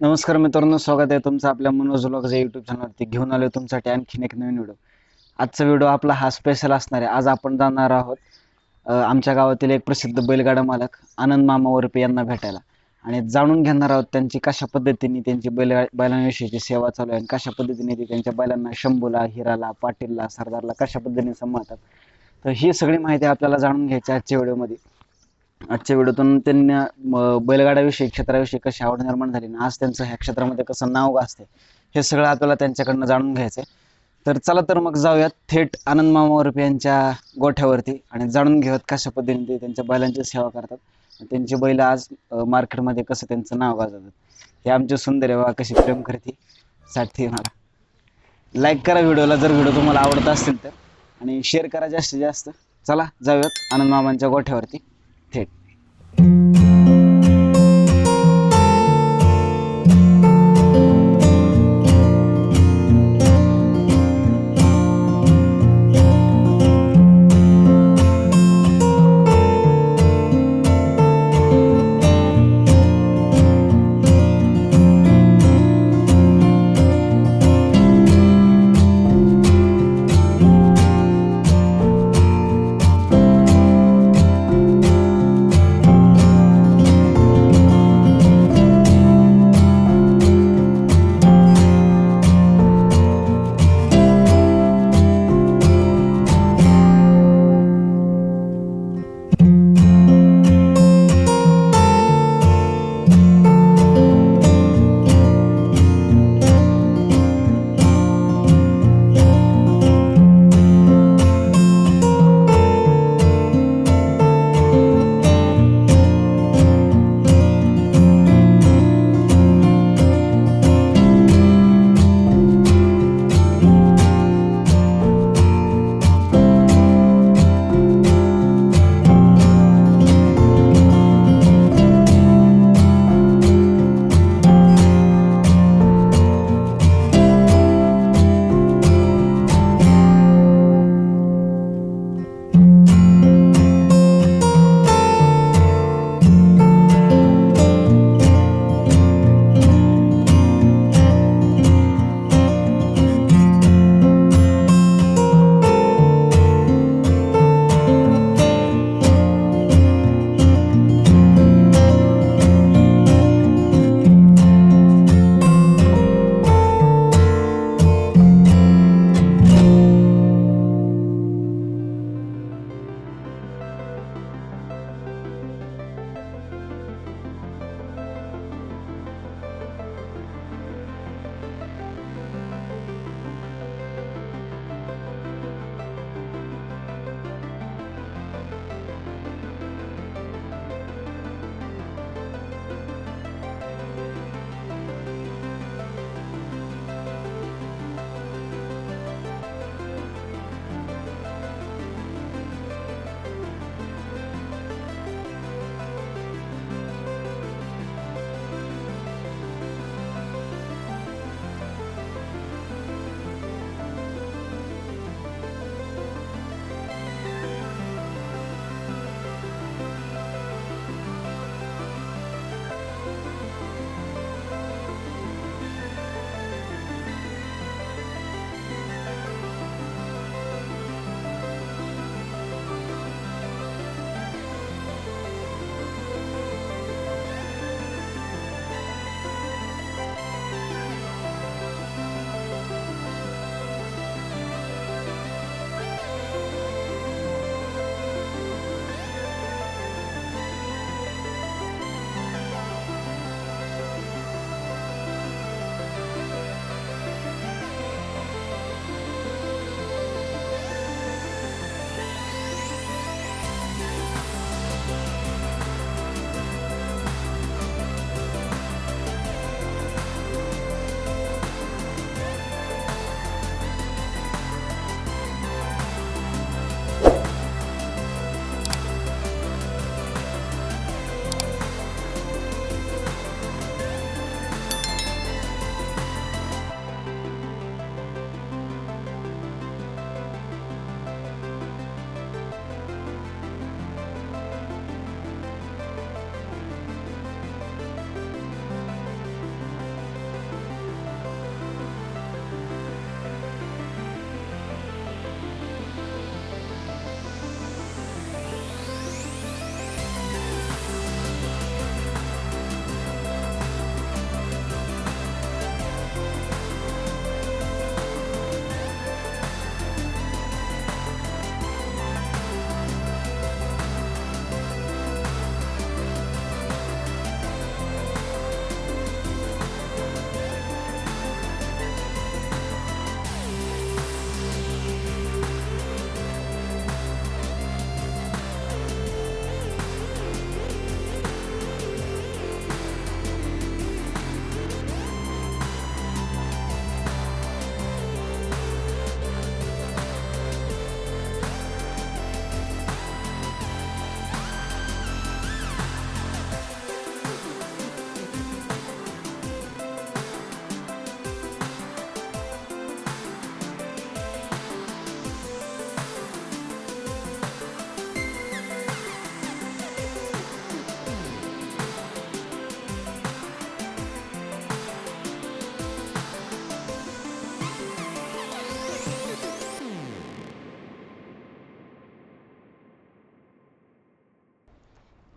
नमस्कार मित्रांनो स्वागत आहे तुमचं आपल्या मनोज ब्लॉगच्या युट्यूब चॅनलवरती घेऊन आलो तुमच्यासाठी आणखीन एक नवीन व्हिडिओ आजचा व्हिडिओ आपला हा स्पेशल असणार आहे. आज आपण जाणार आहोत आमच्या गावातील एक प्रसिद्ध बैलगाडा मालक आनंद मामा वरपे यांना भेटायला. आणि जाणून घेणार आहोत त्यांची कशा पद्धतीने त्यांची बैलगा बैलांविषयीची सेवा चालू आहे आणि कशा पद्धतीने ते त्यांच्या बैलांना शंभूला हिराला पाटीलला सरदारला कशा पद्धतीने सांभाळतात. तर ही सगळी माहिती आपल्याला जाणून घ्यायची आजच्या व्हिडिओमध्ये आजच्या व्हिडिओतून त्यांना बैलगाड्याविषयी क्षेत्राविषयी कशी आवड निर्माण झाली आणि आज त्यांचं ह्या क्षेत्रामध्ये कसं नाव गाजते हे सगळं आपल्याला त्यांच्याकडनं जाणून घ्यायचं आहे तर चला तर मग जाऊयात थेट आनंद मामावरप यांच्या गोठ्यावरती आणि जाणून घेऊयात कशा पद्धतीने ते त्यांच्या बैलांची सेवा करतात. आणि त्यांची बैल आज मार्केटमध्ये कसं त्यांचं नाव गाजवतात. हे आमचे सुंदर आहे वा कशी प्रेम करते साठी मला लाईक करा व्हिडिओला जर व्हिडिओ तुम्हाला आवडत असतील तर. आणि शेअर करा जास्तीत जास्त. चला जाऊयात आनंद मामांच्या गोठ्यावरती.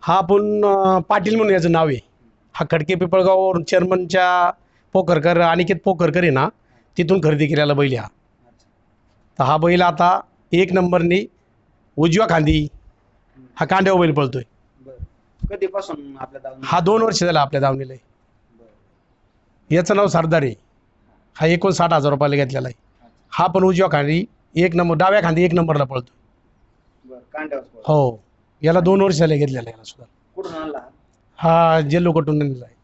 हा आपण अं, पाटील म्हणून याचं नाव आहे. हा खडके पिपळगाववरून चेअरमनच्या पोखरकर अनिकेत पोखरकर आहे ना तिथून खरेदी केलेला बैल आहे हा. तर हा बैल आता एक नंबरनी उजव्या खांदी हा कांड्यावर बैल पळतोय. बरं. कधीपासून आपल्या? हा दोन वर्ष झाला आपल्या दावणीला. आहे. बरं. याचं नाव सरदार आहे. हा एकोणसाठ हजार रुपयाला घेतलेला आहे. हा पण उजव्या खांदी एक नंबर डाव्या खांदी एक नंबरला पळतो बरं कांड्यावर पळतो. हो. याला दोन वर्ष झाले घेतलेला याला सुद्धा. कुठून आणला? हा? जेल्लो कटून आणलेला आहे.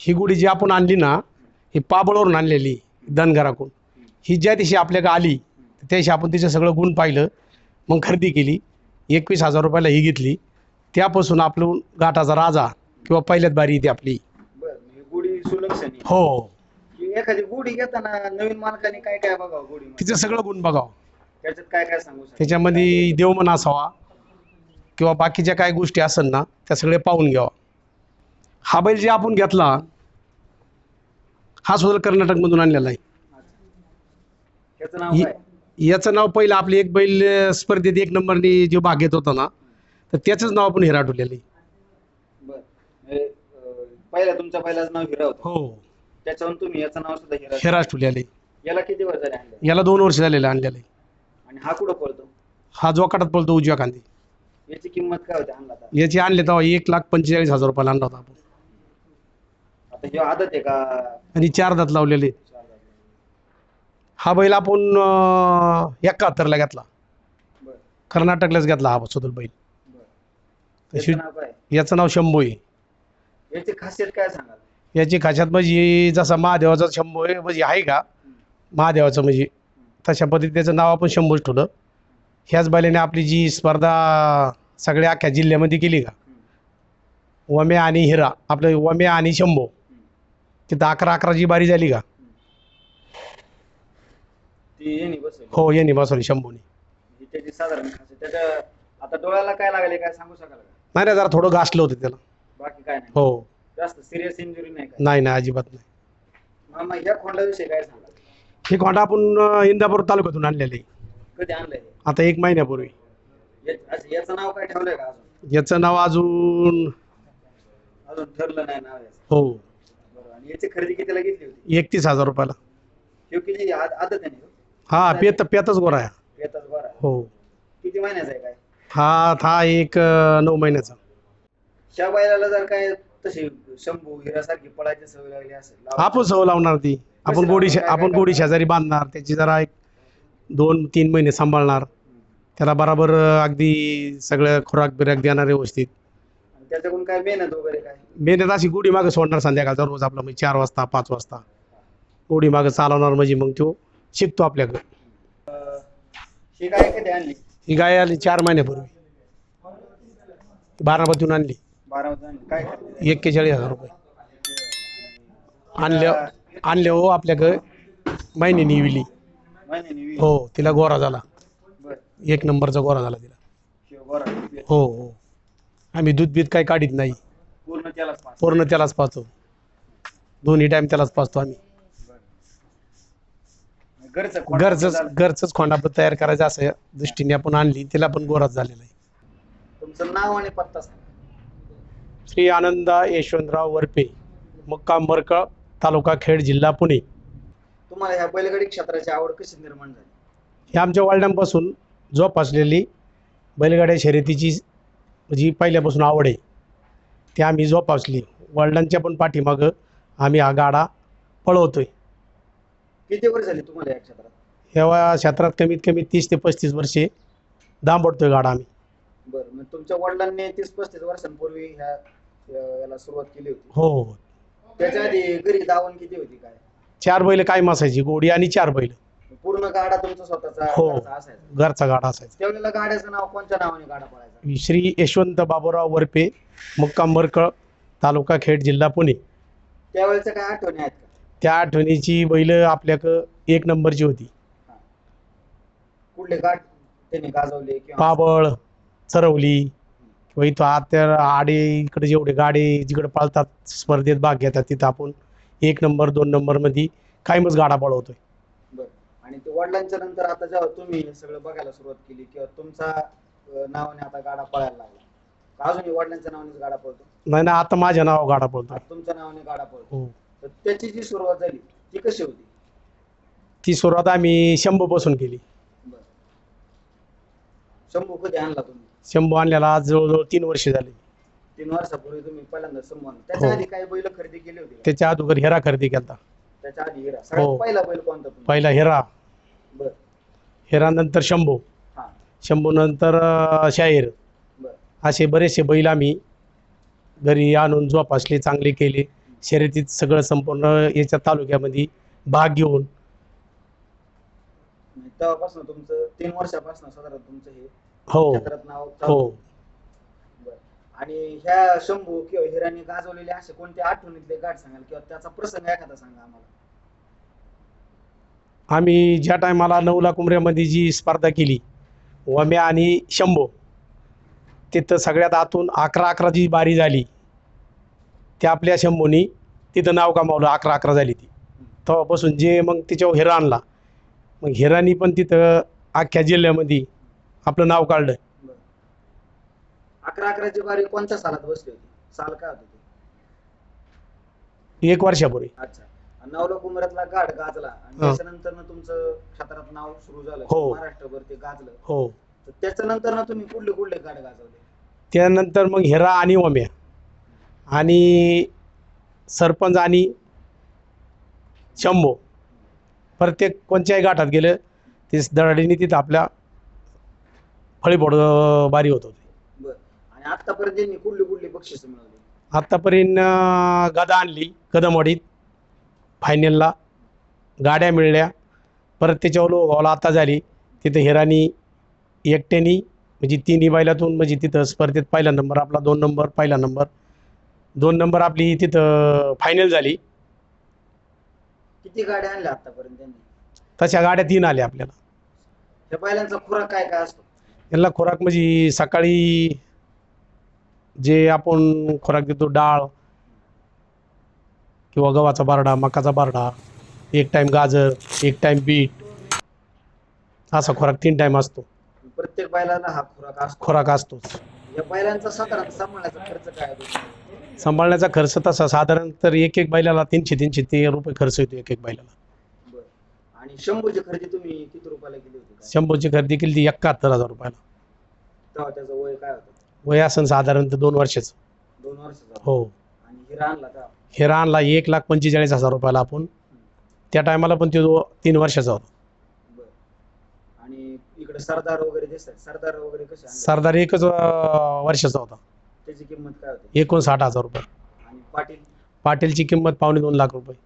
ही गुढी जी आपण आणली ना ही पाबळवरून आणलेली धनगराकडून ही ज्या दिवशी आपल्याकडे आली त्या दिवशी आपण तिचं सगळं गुण पाहिलं मग खरेदी केली एकवीस हजार रुपयाला ही घेतली. त्यापासून आपलं घाटाचा राजा किंवा पहिल्यात बारी येते आपली. बरं गुढी सुलक्षणी. हो. एखादी गुढी घेताना नवीन मालकाने काय काय बघावं गुढी तिचं सगळं गुण बघावं. त्याच्यात काय काय सांगू शकता? त्याच्यामध्ये देवमन असावा किंवा बाकीच्या काय गोष्टी असेल ना त्या सगळे पाहून घ्यावा. हा बैल जे आपण घेतला हा सुद्धा कर्नाटकमधून आणलेला आहे. याचं नाव पहिलं आपले एक बैल स्पर्धेत एक नंबरनी जो भाग घेत होता ना तर त्याचंच नाव आपण हिरा ठेवलेलं आहे पहिला तुमच्या पहिलाच नाव हिरा होतं. हो. त्याच्यावरून तुम्ही याचं नाव सुद्धा हिरा ठेवलेलं याला किती वर्ष झाले याला दोन वर्ष झालेलं आणलेलं. आहे आणि हा कुठं पळतो? हा जोकाटात पळतो उजव्या कांदी याची किंमत काय होते आणला आता याचे आणले तेव्हा एक लाख पंचेचाळीस हजार रुपयाला आणला होता आपण. आता ह्यो आदत आहे का? आणि चार दात लावलेले. हा बैल आपण एकाहत्तरला घेतला. बरं. कर्नाटकलाच घेतला हा सुदल बैल. बरं. तशी त्याचं नाव काय? याचं नाव शंभू आहे. याची खासियत काय सांगाल? याची खाशात म्हणजे जसा महादेवाचा शंभू आहे म्हणजे आहे का? महादेवाचं म्हणजे. तशा पद्धतीने त्याचं नाव आपण शंभूच ठेवलं. ह्याच बैलाने आपली जी स्पर्धा सगळ्या अख्ख्या जिल्ह्यामध्ये केली का? वम्या आणि हिरा आपलं वम्या आणि शंभू. तिथं अकरा अकराची बारी झाली का? हो यांनी बसवली शंभूने. त्याची साधारण खासियत. त्याच्या आता डोळ्याला काय लागले काय सांगू शकाल का? नाही नाही जरा थोडं घासलं होतं त्याला. बाकी काय नाही. हो. जास्त सिरियस इंजुरी नाही नाही नाही अजिबात नाही. मामा या खोंडाविषयी काय सांगाल? हे खोंडा आपण इंदापूर तालुक्यातून आणलेलं कधी आणलंय? आता एक महिन्यापूर्वी. याचं नाव काय ठेवलंय का अजून? याचं नाव अजून अजून ठरलं नाही नाव याचं. हो. आणि याची खरेदी कितीला घेतली होती? एकतीस हजार रुपयाला. ह्यो किती आद- आदत आहे ना ह्यो? हा पेत पेतच गोरा आहे. येतात बरं हो. किती महिन्याचा आहे काय? हा हा एक अं, नऊ महिन्याचा. त्या बैलाला जर काय तशी शंभू हिरासारखी पळायची सवय लागली असेल. आपण सव लावणार ती. आपण गोडी शे- आपण गोडी शेजारी बांधणार त्याची जरा एक दोन तीन महिने सांभाळणार. त्याला बराबर अगदी सगळं खुराक बिराक देणार व्यवस्थित त्याच्याकडून काय मेहनत वगैरे काय? मेहनत अशी गोडी मागं सोडणार संध्याकाळचा रोज आपला म्हणजे चार वाजता पाच वाजता. गोडी मागं चालवणार म्हणजे मग तो शिकतो आपल्याकडं. ही कधी आणली? ही गाय आली चार महिन्यापूर्वी. बारामतीहून आणली. बारामती आणली. काय? एक्केचाळीस हजार रुपये. आणले आणले हो आपल्याकडं. महिन्यानी विली. महिन्यानी वीस. हो तिला गोरा झाला. बरं एक नंबरचा गोरा झाला तिला. बरा. हो हो. आम्ही दूध बीत काही काढीत नाही. पूर्ण त्यालाच पाच पूर्ण त्यालाच पाचतो दोन्ही टाईम त्यालाच पाचतो आम्ही. घरचं खोंड घरचंच खोंडापत तयार करायचं असं दृष्टीने आपण आणली. तिला पण गोराच झालेला आहे. तुमचं नाव आणि पत्ता सांगा. श्री आनंदा यशवंतराव वरपे मुक्काम मरकळ तालुका खेड जिल्हा पुणे. तुम्हाला ह्या बैलगाडी क्षेत्राची आवड कशी निर्माण झाली? ही आमच्या वडिलांपासून जोपासलेली बैलगाड्या शर्यतीची जी पहिल्यापासून आवड आहे ती आम्ही जोपासली. वडिलांच्या पण पाठीमागं आम्ही हा गाडा पळवतोय. किती वर्ष झाली तुम्हाला या क्षेत्रात? ह्या क्षेत्रात कमीत कमी तीस ते पस्तीस वर्षे दांबडतोय गाडा आम्ही. बरं मग तुमच्या वडिलांनी तीस पस्तीस वर्षांपूर्वी ह्या या- याला सुरुवात केली होती. हो हो. त्याच्या आधी घरी दावण किती होती काय? चार बैल काय मासायची गोडी आणि चार बैल. पूर्ण गाडा तुमचा स्वतःचा हो. घरचा असायचा. घरचा गाडा असायचा. त्यावेळेला गाड्याचं नाव कोणत्या नावाने गाडा पळायचा श्री यशवंत बाबूराव वरपे मुक्काम मरकळ तालुका खेड जिल्हा पुणे. त्यावेळेच्या काय आठवणी आहेत का? त्या आठवणीची बैल आपल्याकडं एक नंबरची होती. कुठले गाठ त्यांनी गाजवले किंवा पाबळ चरवली किंवा इथं आत्या आडे इकडे जेवढे गाडे जिकडे पळतात स्पर्धेत भाग घेतात तिथं आपण एक नंबर दोन नंबरमध्ये कायमच गाडा पळवतोय. आणि ते वडिलांच्या नंतर आता जेव्हा तुम्ही हे सगळं बघायला सुरुवात केली किंवा तुमचा अं, नावाने आता गाडा पळायला लागला का अजूनही वडिलांच्या नावानेच गाडा पळतो? नाही ना आता माझ्या नाव गाडा पळतो. आता तुमच्या नावाने गाडा पळतो. हो. तर त्याची जी सुरुवात झाली ती कशी होती? ती सुरुवात आम्ही शंभूपासून केली. बरं. शंभू कधी आणला तुम्ही? शंभू आणल्याला आज जवळजवळ तीन वर्ष झाली. तीन वर्षापूर्वी तुम्ही पहिल्यांदा शंभू आणला. त्याच्या हो. आधी काही बैल खरेदी केली होती का? त्याच्या अगोदर हेरा खरेदी केला त्याच्या आधी हिरा. सगळ्यात हो. पहिला बैल कोणता पहिला हेरा. बर. हेरा नंतर शंभू. हा. शंभू नंतर अं, शाहीर. बर. असे बरेचसे बैल आम्ही घरी आणून जोपासले चांगले केले. शर्यतीत सगळं संपूर्ण याच्या तालुक्यामध्ये भाग घेऊन. म्हणजे तेव्हापासून तुमचं तीन वर्षापासून साधारण तुमचं हे हो. क्षेत्रात नाव चालू हो. आणि ह्या शंभू किंवा हिराने गाजवलेले असे कोणते आठवणीतले गाठ सांगाल किंवा त्याचा प्रसंग एखादा सांगा आम्हाला. आम्ही ज्या टायमाला नऊला कुमऱ्यामध्ये जी स्पर्धा केली वम्या आणि शंभो तिथं सगळ्यात आतून अकरा अकरा जी बारी झाली त्या आपल्या शंभूनी तिथं नाव कमावलं अकरा अकरा झाली ती तेव्हापासून जे मग तिच्यावर हिरा आणला मग हिरानी पण तिथं अख्ख्या जिल्ह्यामध्ये आपलं नाव काढलं. अकरा अकराची बारी कोणत्या सालात बसली होती साल काय होती ते? एक वर्षापूर्वी अच्छा नवला कुमऱ्यातला गाठ गाजला. आणि हा. त्याच्यानंतर तुमचं क्षेत्रात नाव सुरू झालं. हो. महाराष्ट्रभर ते गाजलं. हो. तर त्याच्यानंतर ना तुम्ही कुठले कुठले गाठ गाजवले? त्यानंतर मग हिरा आणि वम्या आणि सरपंच आणि शंभो. प्रत्येक कोणत्याही गाठात गेलं ते दराडीने तिथं आपल्या फळीफोड बारी होत होती. बर. आणि आतापर्यंत यांनी कुठली कुठली बक्षीस मिळवली? आत्तापर्यंत अं, गदा आणली कदमवाडीत. फायनलला गाड्या मिळल्या. परत त्याच्यावर लोगावला आता झाली. तिथं हिरानी एकट्यानी म्हणजे तिन्ही बैलातून म्हणजे तिथं स्पर्धेत पहिला नंबर आपला दोन नंबर पहिला नंबर दोन नंबर आपली तिथं फायनल झाली. किती गाड्या आणल्या आतापर्यंत त्यांनी? तशा गाड्या तीन आल्या आपल्याला. त्या बैलांचा खुराक काय काय असतो? यांना खोराक म्हणजे सकाळी जे आपण खोराक देतो डाळ किंवा गव्हाचा बारडा मकाचा बारडा एक टाईम गाजर एक टाईम बीट असा खोराक तीन टाईम असतो. प्रत्येक बैलाला हा खुराक असतो. खोराक असतोच. या बैलांचा साधारण सांभाळण्याचा खर्च काय सांभाळण्याचा खर्च तसा साधारण तर एक एक बैलाला तीनशे तीनशे ते रुपये खर्च येतो एक एक बैलाला. बर. आणि शंभूची खरेदी तुम्ही किती रुपयाला केली होती काय? खरेदी केली ती एकाहत्तर हजार रुपयाला. तेव्हा त्याचं वय काय होतं? वय असेल साधारणतः दोन वर्षाचं. दोन वर्षाचा. हो. आणि हिरा आणला का? हेरा आणला एक लाख पंचेचाळीस हजार रुपयाला आपण त्या टायमाला पण तो तीन वर्षाचा होता. आणि इकडे सरदार वगैरे दिसतात. सरदार वगैरे कसे आणले? सरदार एकच अं, वर्षाचा होता. त्याची किंमत काय होती? एकोणसाठ हजार रुपये. आणि पाटील? पाटीलची किंमत पावणे दोन लाख रुपये.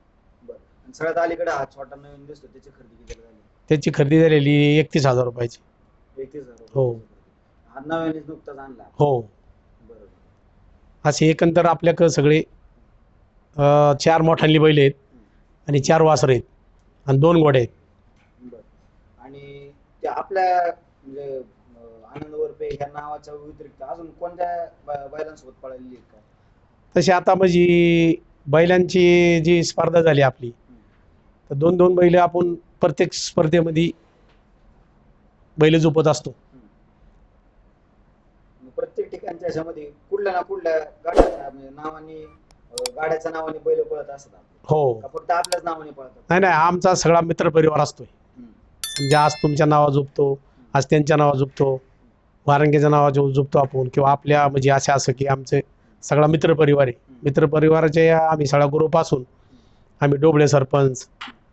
बर. आणि सगळ्यात अलीकडे हा छोटा नवीन दिसतो. त्याची खरेदी किती झाली? त्याची खरेदी झालेली एकतीस हजार रुपयाची. एकतीस हजार हो. हा नवीनच नुकताच आणला. हो. बरोबर असे एकंदर आपल्याकडं सगळे चार मोठांली बैल आहेत आणि चार वासर आहेत आणि दोन घोडे आहेत. आणि आपल्या म्हणजे अं, आनंद वरपे ह्या नावाच्या व्यतिरिक्त अजून कोणत्या बै- बैलांसोबत पळालेली आहेत का? तसे आता म्हणजे बैलांची जी स्पर्धा झाली आपली तर दोन दोन बैल आपण प्रत्येक स्पर्धेमध्ये बैल झोपत असतो. मग प्रत्येक ठिकाणच्या ह्याच्यामध्ये कुठल्या ना कुठल्या गाड्याच्या म्हणजे नावाने गाड्याच्या नावाने बैल पळत असतात. हो. का फक्त आपल्याच नावाने पळतात? नाही नाही आमचा सगळा मित्रपरिवार असतोय. हम्म. म्हणजे आज तुमच्या नावा झोपतो आज त्यांच्या नावा झोपतो वारंगीच्या नावा झोपतो आपण किंवा आपल्या म्हणजे असे असं की आमचे सगळा मित्रपरिवार आहे. मित्रपरिवाराचे आम्ही सगळा ग्रुप असून आम्ही डोबळे सरपंच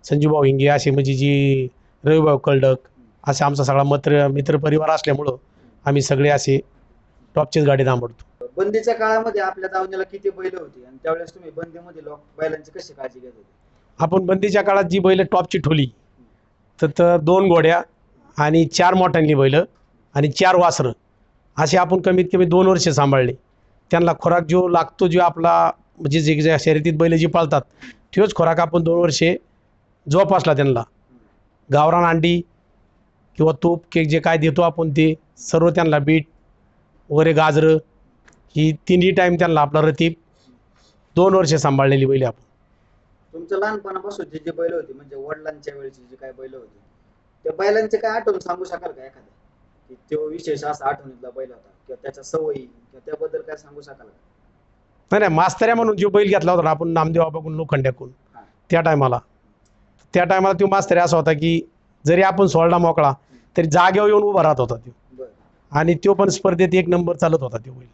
संजूभाऊ हिंगे असे म्हणजे जी रविभाऊ कळडक असे आमचा सगळा मित्र मित्रपरिवार असल्यामुळं आम्ही सगळे असे टॉपचीच गाडी थांबवतो. बंदीच्या काळामध्ये आपल्या दावणीला किती बैल होती? आणि त्यावेळेस तुम्ही बंदीमध्ये लोक बैलांची कशी काळजी घेत होते? आपण बंदीच्या काळात जी बैल टॉपची ठोली तर तर दोन घोड्या आणि चार मोठ्यांनी बैल आणि चार वासरं असे आपण कमीत कमी दोन वर्ष सांभाळले. त्यांना खोराक जो लागतो जो आपला म्हणजे जे जे शर्यतीत बैल जी पाळतात तोच खोराक आपण दोन वर्षे जोपासला त्यांना. गावरान अंडी किंवा तूप केक जे काय देतो आपण ते सर्व त्यांना बीट वगैरे गाजरं ही तिन्ही टाईम त्यांना आपला रतीब दोन वर्षे सांभाळलेली बैल आपण. तुमच्या लहानपणापासून जे जे बैल होते म्हणजे वडिलांच्या वेळची जे काय बैल होते त्या बैलांचे काय आठवण सांगू शकाल का एखाद्या की तो विशेष असा आठवणीतला बैल होता किंवा त्याच्या सवयी किंवा त्याबद्दल काय सांगू शकाल का? नाही नाही मास्तऱ्या म्हणून जो बैल घेतला होता ना आपण नामदेव बाबाकडून लोखंड्याकून. त्या टायमाला त्या टायमाला तो मास्तऱ्या असा होता की जरी आपण सोडला मोकळा तरी जागेवर येऊन उभा राहत होता तो. आणि तो पण स्पर्धेत एक नंबर चालत होता तो बैल.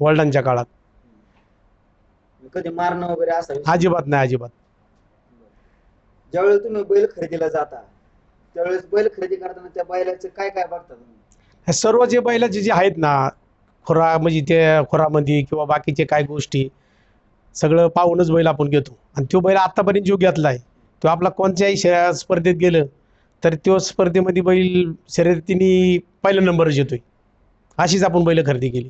वडिलांच्या काळात. कधी मारणं वगैरे असा? अजिबात नाही अजिबात. ज्यावेळेस तुम्ही बैल खरेदीला जाता त्यावेळेस बैल खरेदी करताना त्या बैलाचं काय काय बघता तुम्ही? हे सर्व जे बैलाचे जे आहेत ना खुरा म्हणजे ते खुरामध्ये किंवा बाकीचे काय गोष्टी सगळं पाहूनच बैल आपण घेतो. आणि तो बैल आत्तापर्यंत जो घेतला आहे तो आपला कोणत्याही शे- स्पर्धेत गेलं तर तो स्पर्धेमध्ये बैल शर्यतीने पहिला नंबरच येतोय. अशीच आपण बैल खरेदी केली.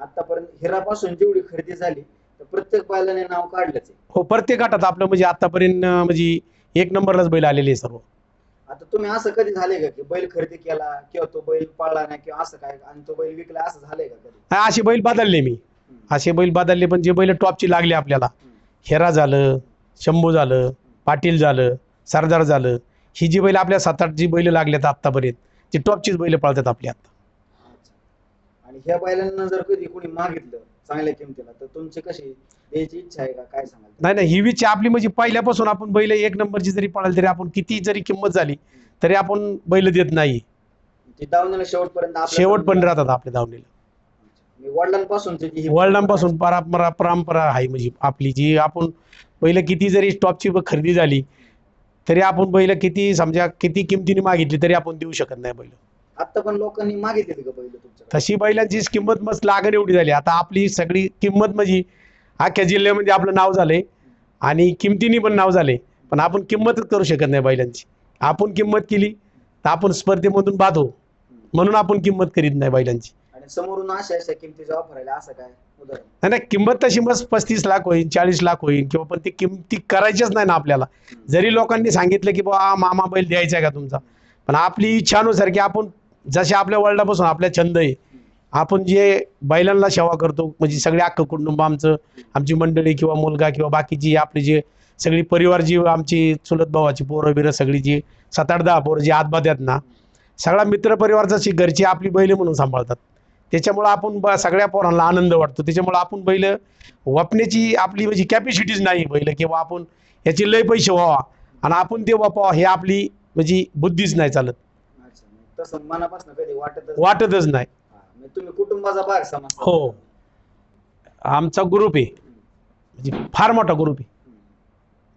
आतापर्यंत हिरापासून जेवढी खरेदी झाली तर प्रत्येक बैलाने नाव काढलंच आहे हो प्रत्येक गटात आपलं म्हणजे आत्तापर्यंत अं, म्हणजे एक नंबरलाच बैल आलेले आहे सर्व आता तुम्ही असं कधी झाले का की बैल खरेदी केला किंवा तो बैल पळला नाही किंवा असं काय आणि तो बैल विकला असं झालंय का कधी हा, असे बैल बदलले मी. असे बैल बदलले पण जे बैल टॉपची लागले आपल्याला. हेरा झालं शंभू झालं पाटील झालं सरदार झालं ही जी बैल आपल्या सात आठ जी बैल लागल्यात आत्तापर्यंत ती टॉपचीच बैल पळतात आपली आता. आणि ह्या बैलांना जर कधी कोणी मागितलं चांगल्या किमतीला तर तुमची कशी द्यायची इच्छा आहे का? काय सांगाल? नाही नाही ही विची आपली म्हणजे पहिल्यापासून आपण बैल एक नंबरची जरी पळाली तरी आपण किती जरी किंमत झाली तरी आपण बैल देत नाही. ती दावणीला शेवटपर्यंत आपल्या शेवट पण राहतात आपल्या धावणीला मी वडिलांपासूनची जी ही वडिलांपासून परंपरा परंपरा आहे म्हणजे आपली जी आपण बैल किती जरी टॉपची खरेदी झाली तरी आपण बैल किती समजा किती किमतीने मागितली तरी आपण देऊ शकत नाही बैल. आता पण लोकांनी मागितली का बैल तशी बैलांची किंमत मस्त लागण एवढी झाली. आता आपली सगळी किंमत म्हणजे अख्ख्या जिल्ह्यामध्ये आपलं नाव झालंय आणि किमतीने पण नाव झाले पण आपण किंमतच करू शकत नाही बैलांची. आपण किंमत केली तर आपण स्पर्धेमधून बाद हो म्हणून आपण किंमत करीत नाही बैलांची. आणि समोरून अशा ऑफर असं काय? उदाहरण. नाही नाही किंमत तशी मस्त पस्तीस लाख होईल चाळीस लाख होईल किंवा पण ती किंमती करायचीच नाही ना आपल्याला. जरी लोकांनी सांगितलं की बाबा मामा बैल द्यायचा आहे का तुमचा? पण आपली इच्छानुसार की आपण जसे आपल्या वर्ल्डापासून आपल्या छंद आहे आपण जे बैलांना सेवा करतो म्हणजे सगळे अख्खं कुटुंब आमचं आमची मंडळी किंवा मुलगा किंवा बाकीची आपली जे सगळी परिवार जी आमची चुलत भावाची पोरं बिरं सगळी जी सात आठ दहा पोरं जी आतबाद्यात आहेत ना सगळा मित्रपरिवार जशी घरची आपली बैल म्हणून सांभाळतात. त्याच्यामुळं आपण ब सगळ्या पोरांना आनंद वाटतो. त्याच्यामुळं आपण बैल वापण्याची आपली म्हणजे कॅपॅसिटीज नाही बैल किंवा आपण याचे लय पैसे व्हावा आणि आपण ते वापावा हे आपली म्हणजे बुद्धीच नाही चालत. तसं मनापासून कधी वाटतच वाटतच नाही. म्हणजे तुम्ही कुटुंबाचा भाग समजता. हो. आमचा ग्रुप आहे. म्हणजे फार मोठा ग्रुप आहे.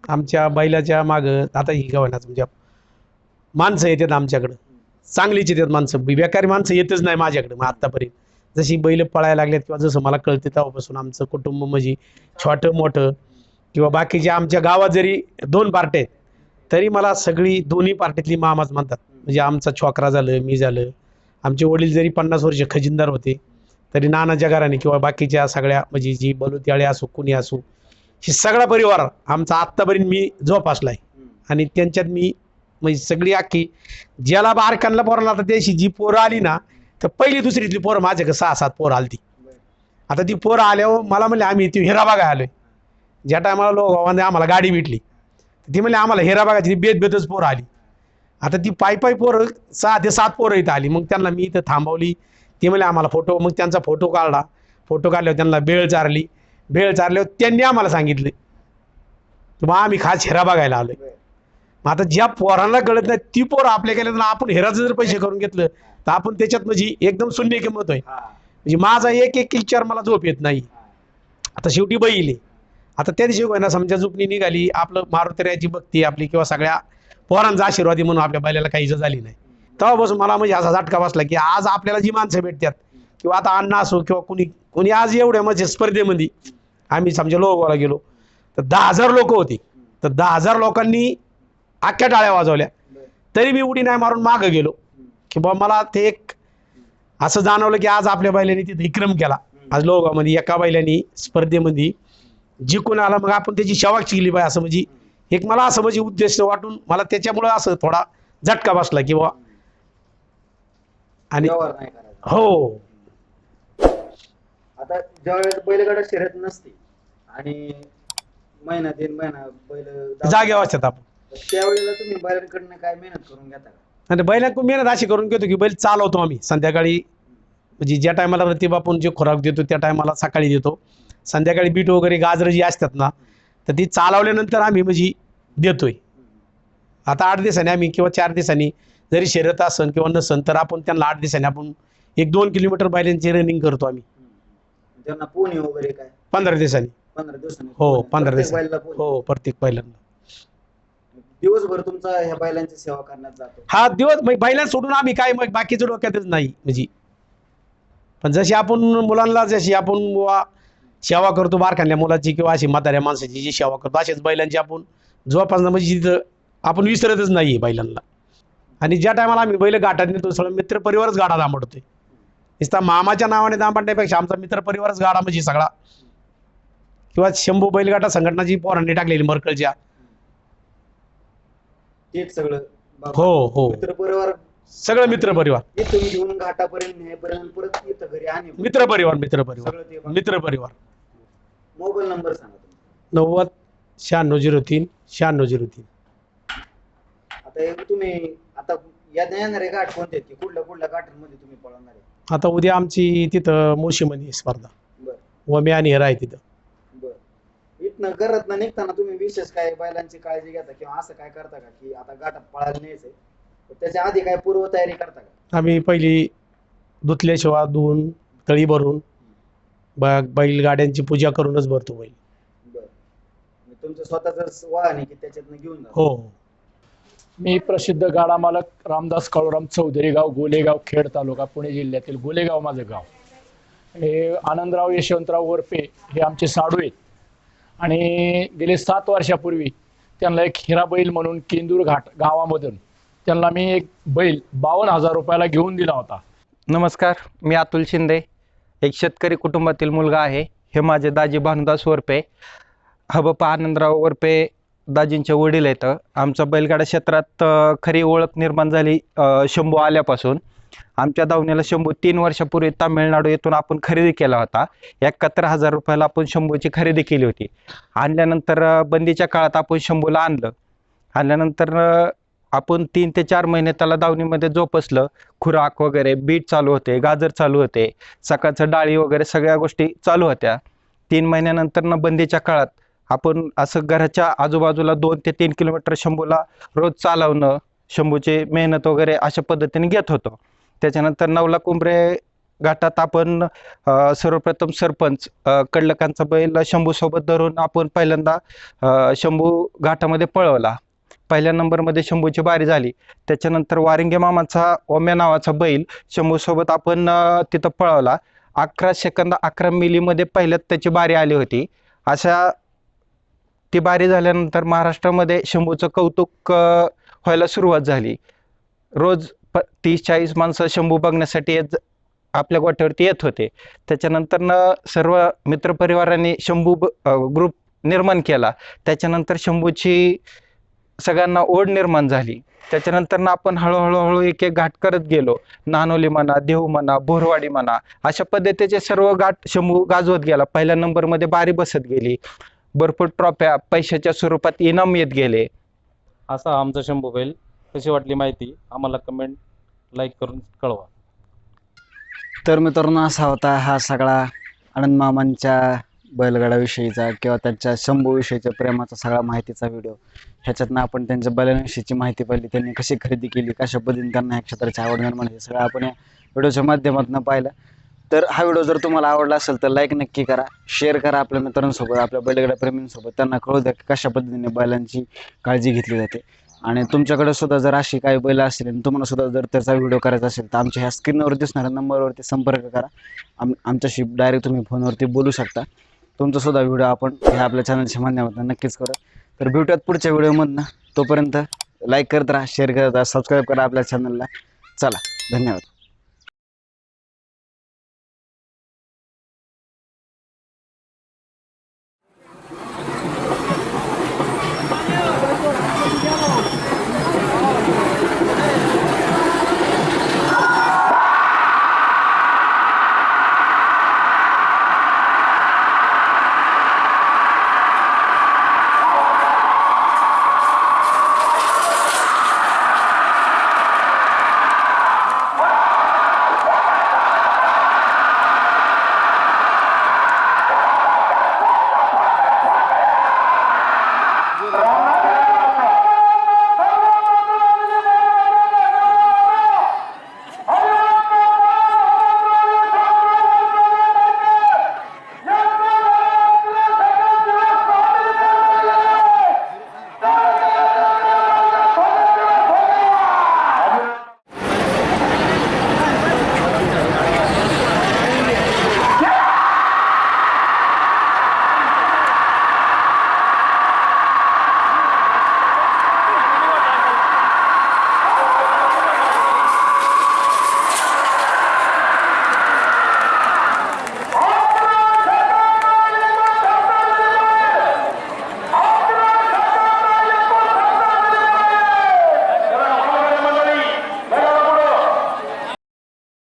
आमच्या बैलाच्या मागं आता ही गव्हाणा तुमच्या माणसं येतात आमच्याकडं. चांगलीच येतात माणसं. बे- बेकारी माणसं येतच नाही माझ्याकडे मग आत्तापर्यंत. जशी बैल पळायला लागल्यात किंवा जसं मला कळते तेव्हापासून आमचं कुटुंब म्हणजे छोटं मोठं. किंवा बाकीचे आमच्या गावात जरी दोन पार्ट्या आहेत तरी मला सगळी दोन्ही पार्टीतली मामाच म्हणतात. म्हणजे आमचा छोकरा झालं मी झालं. आमचे वडील जरी पन्नास वर्ष खजिनदार होते तरी नानाच्या घराने किंवा बाकीच्या सगळ्या म्हणजे जी बलुत्याळे असो कुणी असो हे सगळा परिवार आमचा आत्तापर्यंत मी जोपासला आहे आणि त्यांच्यात मी म्हणजे सगळी अख्खी ज्याला बारकांना पोराला आता त्याशी जी पोरं आली ना तर पहिली दुसरीतली पोरं माझ्याकडे सहा सात पोरं आली ती आता ती पोरं आल्यावर मला म्हणले आम्ही ती हिराबागा आलोय. ज्या टायमाला लोक आम्हाला गाडी भेटली ती म्हणले आम्हाला हिरा बागाची बेत बेतच पोरं आली. आता ती पायी पायी पोरं सहा ते सात पोरं इथं आली. मग त्यांना मी इथं थांबवली. ती म्हणले आम्हाला फोटो मग त्यांचा फोटो काढला. फोटो काढल्यावर त्यांना बेळ चारली. बेळ चारल्यावर त्यांनी आम्हाला सांगितलं मग आम्ही खास हिरा बघायला आलोय. मग आता ज्या पोरांना कळत नाही ती पोरं आपल्या तर आपण हिराचं जर पैसे करून घेतलं तर आपण त्याच्यात म्हणजे एकदम शून्य किंमत होय हा, म्हणजे माझा एक एक विचार मला झोप येत नाही. आता शेवटी बैल आहे. आता त्या दिवशी ना समजा झोपणी निघाली आपलं मारुतऱ्याची भक्ती आपली किंवा सगळ्या पोरांचा आशीर्वादी म्हणून आपल्या बैलाला काही इजा झाली नाही. तेव्हापासून मला म्हणजे असा झटका बसला की आज आपल्याला जी माणसं भेटतात किंवा आता अण्णा असो किंवा कुणी कुणी आज एवढ्या म्हणजे स्पर्धेमध्ये आम्ही समजा लोकवाला गेलो तर दहा हजार लोक होती. तर दहा हजार लोकांनी अख्ख्या टाळ्या वाजवल्या. तरी मी उडी नाही मारून मागं गेलो. की बा मला ते एक असं जाणवलं की आज आपल्या बैलांनी तिथे विक्रम केला. आज लोहगावमध्ये एका बैलांनी स्पर्धेमध्ये जिंकून आला. मग आपण त्याची सेवा केली पाहिजे असं म्हणजे एक मला असं म्हणजे उद्देश वाटून मला त्याच्यामुळं असं थोडा झटका बसला की बा आणि हो. आता ज्यावेळेस बैलगाडा शर्यत नसते आणि महिना तीन महिना बैल जागेवर असतात आपण. त्यावेळेला तुम्ही बैलांकडनं काय मेहनत करून घेता का? आणि बैलांकडून मेहनत अशी करून घेतो की बैल चालवतो आम्ही. संध्याकाळी म्हणजे ज्या टायमाला आपण जे खुराक देतो त्या टायमाला सकाळी देतो. संध्याकाळी बीट वगैरे गाजरं जी असतात ना तर ती चालवल्यानंतर आम्ही म्हणजे देतोय. आता आठ दिवसांनी आम्ही किंवा चार दिवसांनी जरी शर्यत असन किंवा नसन तर आपण त्यांना आठ दिवसांनी आपण एक दोन किलोमीटर बैलांची रनिंग करतो आम्ही. त्यांना पोहणी वगैरे काय? पंधरा दिवसांनी. पंधरा दिवसांनी. हो. पंधरा दिवसांनी. पोहणी. हो प्रत्येक बैलांना. दिवसभर तुमचा ह्या बैलांची सेवा करण्यात जातो. हा दिवस म्हणजे बैलांना सोडून आम्ही काय मग बाकीचं डोक्यातच नाही म्हणजे. पण जशी आपण मुलांना जशी आपण सेवा करतो बारखान्या मुलाची किंवा अशी म्हाताऱ्या माणसाची जी सेवा करतो अशाच बैलांची आपण जोपासना म्हणजे तिथं आपण विसरतच नाही बैलांना. आणि ज्या टायमाला आम्ही बैल गाठात नेतो सगळं मित्रपरिवारच गाडा दांबडतोय नुसता मामाच्या नावाने दांबडण्यापेक्षा आमचा मित्रपरिवारच गाडा म्हणजे सगळा. किंवा शंभू बैलगाडा संघटनाची पोरांनी टाकलेली मरकळच्या सगळं. हो हो. मित्र परिवार. सगळं मित्रपरिवार इथून घेऊन घाटापर्यंत नेपर्यंत परत घरी आणि मित्रपरिवार मित्रपरिवार. मित्रपरिवार मोबाईल नंबर सांगा तुम्ही. नव्वद शहाण्णव झिरो तीन शहाण्णव झिरो तीन. आता हे तुम्ही आता या येणारे घाट कोणते आहेत की कुठल्या कुठल्या घाटांमध्ये तुम्ही पळवणार आहे? आता उद्या आमची तिथं मुळशीमध्ये स्पर्धा. बर. वमी आणि हेरा आहे तिथं. बर. इथनं घरात निघताना तुम्ही विशेष काय बैलांची काळजी घेता किंवा असं काय करता का की आता घाटात पळायला न्यायचंय? तर त्याच्या आधी काय पूर्वतयारी करता का? आम्ही पहिली धुतल्याशिवाय धुवून तळी भरून ब बैलगाड्यांची पूजा करूनच भरतो बैल. बर. तुमचं स्वतःच वाहन आहे की त्याच्यातनं घेऊन जा हो. हो मी प्रसिद्ध गाडा मालक रामदास काळूराम चौधरी गाव गोलेगाव खेड तालुका पुणे जिल्ह्यातील गोलेगाव माझं गाव. हे आनंदराव यशवंतराव वरपे हे आमचे साडू आहेत. आणि गेले सात वर्षापूर्वी त्यांना एक हिरा बैल म्हणून केंदूर घाट गावामधून त्यांना मी एक बैल बावन्न हजार रुपयाला घेऊन दिला होता. नमस्कार मी अतुल शिंदे. एक शेतकरी कुटुंबातील मुलगा आहे. हे माझे दाजी भानुदास वरपे. हबप्पा आनंदराव वरपे दाजींचे वडील आहेत. आमच्या बैलगाडा क्षेत्रात खरी ओळख निर्माण झाली शंभू आल्यापासून. आमच्या दावणीला शंभू तीन वर्षापूर्वी तामिळनाडू येथून आपण खरेदी केला होता. एकाहत्तर हजार रुपयाला आपण शंभूची खरेदी केली होती. आणल्यानंतर बंदीच्या काळात आपण शंभूला आणलं. आणल्यानंतर आपण तीन ते चार महिने त्याला दावणीमध्ये जोपासलं खुराक वगैरे बीट चालू होते गाजर चालू होते सकाळचं डाळी वगैरे सगळ्या गोष्टी चालू होत्या. तीन महिन्यानंतर ना बंदीच्या काळात आपण असं घराच्या आजूबाजूला दोन ते तीन किलोमीटर शंभूला रोज चालवणं शंभूची मेहनत वगैरे अशा पद्धतीने घेत होतो. त्याच्यानंतर नवला कुंभरे घाटात आपण सर्वप्रथम सरपंच कडलकांचा बैल शंभूसोबत धरून आपण पहिल्यांदा शंभू घाटामध्ये पळवला. पहिल्या नंबरमध्ये शंभूची बारी झाली. त्याच्यानंतर वारिंगे मामाचा ओम्या नावाचा बैल शंभूसोबत आपण तिथं पळवला. अकरा सेकंद अकरा मिलीमध्ये पहिल्यात त्याची बारी आली होती. अशा ती बारी झाल्यानंतर महाराष्ट्रामध्ये शंभूचं कौतुक व्हायला सुरुवात झाली. रोज प तीस चाळीस माणसं शंभू बघण्यासाठी येत आपल्या गोठ्यावरती येत होते. त्याच्यानंतर न सर्व मित्रपरिवारांनी शंभू ब- ग्रुप निर्माण केला. त्याच्यानंतर शंभूची सगळ्यांना ओढ निर्माण झाली. त्याच्यानंतर ना आपण हळूहळू हळू एक एक घाट करत गेलो. नानोली म्हणा देहू म्हणा बोरवाडी म्हणा अशा पद्धतीचे सर्व घाट शंभू गाजवत गेला. पहिल्या नंबरमध्ये बारी बसत गेली. भरपूर ट्रॉफ्या पैशाच्या स्वरूपात इनाम येत गेले. असा आमचा शंभू बैल. कशी वाटली माहिती आम्हाला कमेंट लाईक करून कळवा. तर मित्रांनो असा होता हा सगळा आनंद मामांच्या बैलगाडाविषयीचा किंवा त्यांच्या शंभूविषयीच्या प्रेमाचा सगळा माहितीचा व्हिडिओ ह्याच्यातनं आपण त्यांच्या बैलांविषयीची माहिती पाहिली त्यांनी कशी खरेदी केली कशा पद्धतीने त्यांना ह्या क्षेत्राची आवड निर्माण झाली सगळं आपण या व्हिडिओच्या माध्यमातून पाहिलं. तर हा व्हिडिओ जर तुम्हाला आवडला असेल तर लाईक नक्की करा शेअर करा आपल्या मित्रांसोबत आपल्या बैलगाड्या प्रेमींसोबत. त्यांना कळू द्या की कशा पद्धतीने बैलांची काळजी घेतली जाते. आणि तुमच्याकडे सुद्धा जर अशी काही बैल असतील आणि तुम्हाला सुद्धा जर त्याचा व्हिडिओ करायचा असेल तर आमच्या ह्या स्क्रीनवर दिसणाऱ्या नंबरवरती संपर्क करा. आम आमच्याशी डायरेक्ट तुम्ही फोनवरती बोलू शकता. तुमचा सुद्धा व्हिडिओ आपण ह्या आपल्या चॅनलच्या माध्यमातून नक्कीच करू तर भेटूयात पुढच्या व्हिडिओमधनं तोपर्यंत लाईक करत राहा शेअर करत राहा सबस्क्राईब करा आपल्या चॅनलला चला धन्यवाद.